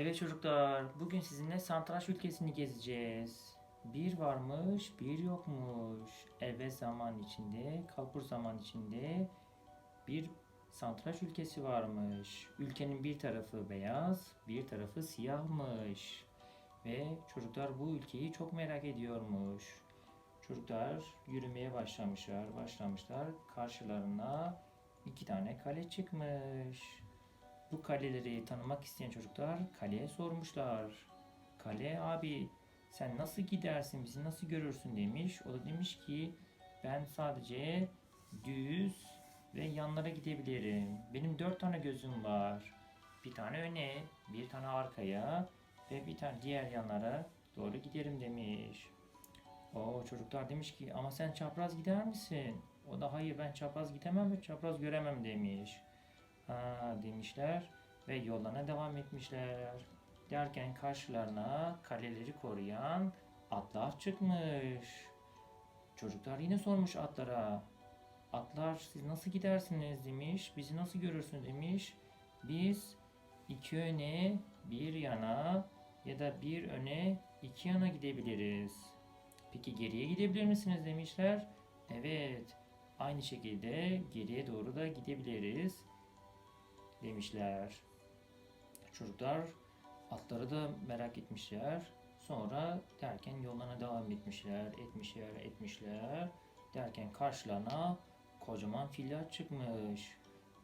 Evet çocuklar, bugün sizinle Santraş ülkesini gezeceğiz. Bir varmış, bir yokmuş. Evvel zaman içinde, kalbur zaman içinde bir Santraş ülkesi varmış. Ülkenin bir tarafı beyaz, bir tarafı siyahmış. Ve çocuklar bu ülkeyi çok merak ediyormuş. Çocuklar yürümeye başlamışlar, başlamışlar. Karşılarına iki tane kale çıkmış. Bu kaleleri tanımak isteyen çocuklar kaleye sormuşlar. Kale abi sen nasıl gidersin bizi nasıl görürsün demiş. O da demiş ki ben sadece düz ve yanlara gidebilirim. Benim dört tane gözüm var. Bir tane öne, bir tane arkaya ve bir tane diğer yanlara doğru giderim demiş. O çocuklar demiş ki ama sen çapraz gider misin? O da hayır ben çapraz gidemem ve çapraz göremem demiş. Demişler ve yollarına devam etmişler. Derken karşılarına kaleleri koruyan atlar çıkmış. Çocuklar yine sormuş atlara. Atlar siz nasıl gidersiniz demiş. Bizi nasıl görürsün demiş. Biz iki öne bir yana ya da bir öne iki yana gidebiliriz. Peki geriye gidebilir misiniz demişler. Evet. Aynı şekilde geriye doğru da gidebiliriz demişler. Çocuklar atları da merak etmişler. Sonra derken yollarına devam etmişler, etmişler, etmişler. Derken karşılarına kocaman filler çıkmış.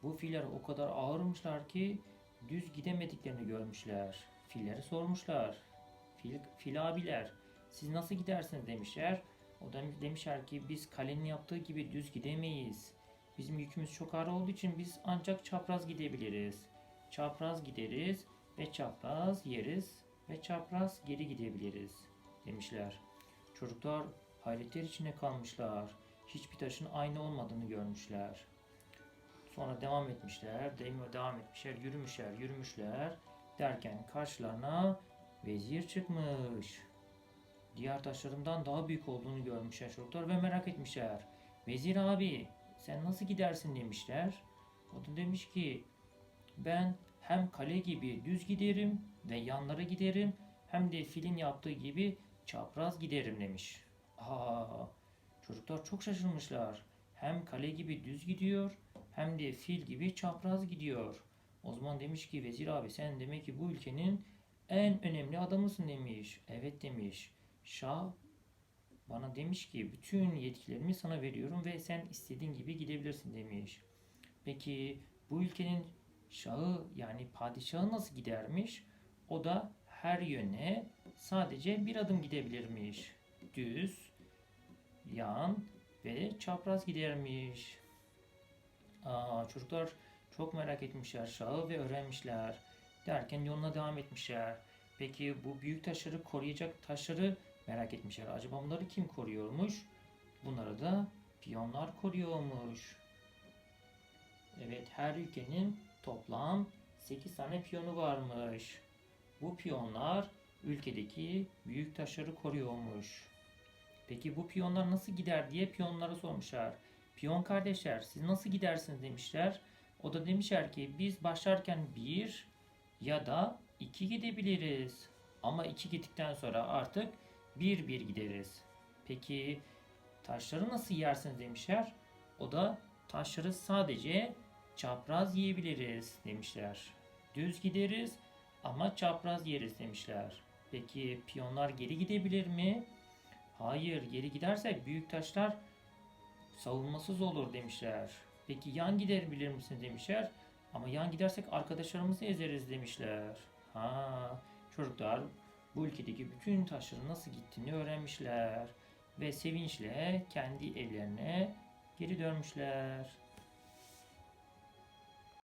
Bu filler o kadar ağırmışlar ki düz gidemediklerini görmüşler. Filleri sormuşlar. Fil, fil abiler siz nasıl gidersiniz demişler. O da demişler ki biz kalenin yaptığı gibi düz gidemeyiz. Bizim yükümüz çok ağır olduğu için biz ancak çapraz gidebiliriz. Çapraz gideriz ve çapraz yeriz ve çapraz geri gidebiliriz demişler. Çocuklar hayretler içine kalmışlar. Hiçbir taşın aynı olmadığını görmüşler. Sonra devam etmişler, devam etmişler, yürümüşler, yürümüşler. Derken karşılarına vezir çıkmış. Diğer taşlarından daha büyük olduğunu görmüşler çocuklar ve merak etmişler. Vezir abi sen nasıl gidersin demişler. O da demiş ki ben hem kale gibi düz giderim ve yanlara giderim hem de filin yaptığı gibi çapraz giderim demiş. Aa, çocuklar çok şaşırmışlar. Hem kale gibi düz gidiyor hem de fil gibi çapraz gidiyor. O zaman demiş ki vezir abi sen demek ki bu ülkenin en önemli adamısın demiş. Evet demiş. Şah bana demiş ki bütün yetkilerimi sana veriyorum ve sen istediğin gibi gidebilirsin demiş. Peki bu ülkenin şahı yani padişahı nasıl gidermiş? O da her yöne sadece bir adım gidebilirmiş. Düz, yan ve çapraz gidermiş. Aa, çocuklar çok merak etmişler şahı ve öğrenmişler. Derken yoluna devam etmişler. Peki bu büyük taşları koruyacak taşları merak etmişler. Acaba bunları kim koruyormuş? Bunları da piyonlar koruyormuş. Evet her ülkenin toplam 8 tane piyonu varmış. Bu piyonlar ülkedeki büyük taşları koruyormuş. Peki bu piyonlar nasıl gider diye piyonlara sormuşlar. Piyon kardeşler siz nasıl gidersiniz demişler. O da demişler ki biz başlarken bir ya da iki gidebiliriz. Ama iki gittikten sonra artık bir bir gideriz. Peki taşları nasıl yersiniz demişler. O da taşları sadece çapraz yiyebiliriz demişler. Düz gideriz ama çapraz yeriz demişler. Peki piyonlar geri gidebilir mi? Hayır, geri gidersek büyük taşlar savunmasız olur demişler. Peki yan gidebilir misin demişler. Ama yan gidersek arkadaşlarımızı ezeriz demişler. Ha, çocuklar bu ülkedeki bütün taşların nasıl gittiğini öğrenmişler ve sevinçle kendi evlerine geri dönmüşler.